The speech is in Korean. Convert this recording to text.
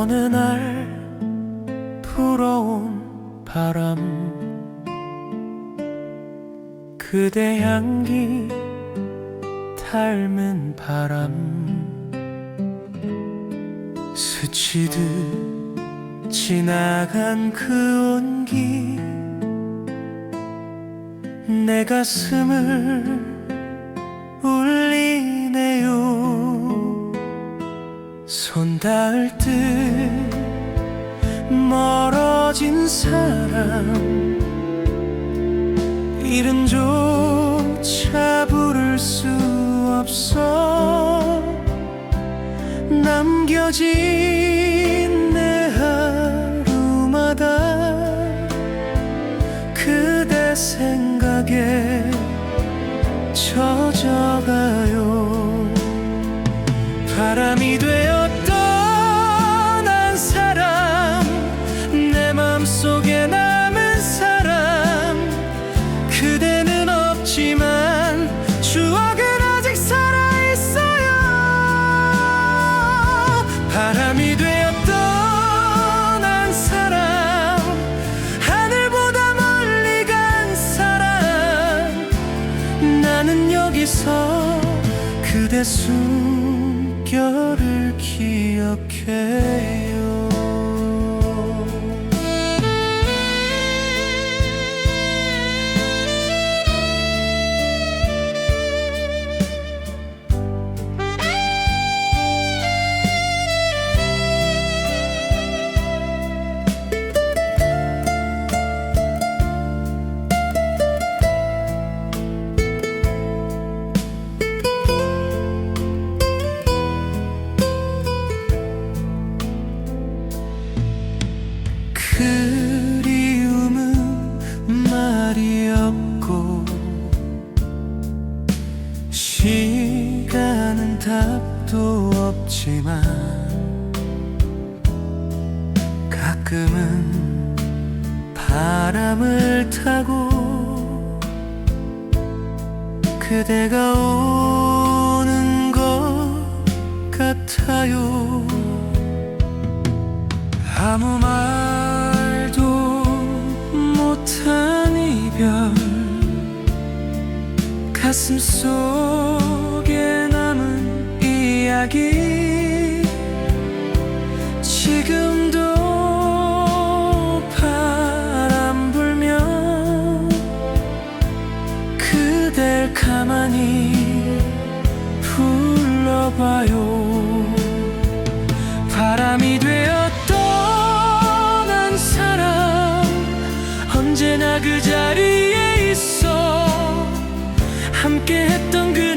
어느 날 불어온 바람. 그대 향기 닮은 바람. 스치듯 지나간 그 온기. 내 가슴을 손 닿을 듯 멀어진 사람 이름 조차 부를 수 없어. 남겨진 나는 여기서 그대 숨결을 기억해요 그리움은 말이 없고 시간은 답도 없지만 가끔은 바람을 타고 그대가 오는 것 같아요. 아무 말 가슴 속에 남은 이야기. 지금도 바람 불면 그댈 가만히 불러봐요. 바람이 되어 떠난 사람 언제나 그 자리 함께 했던 그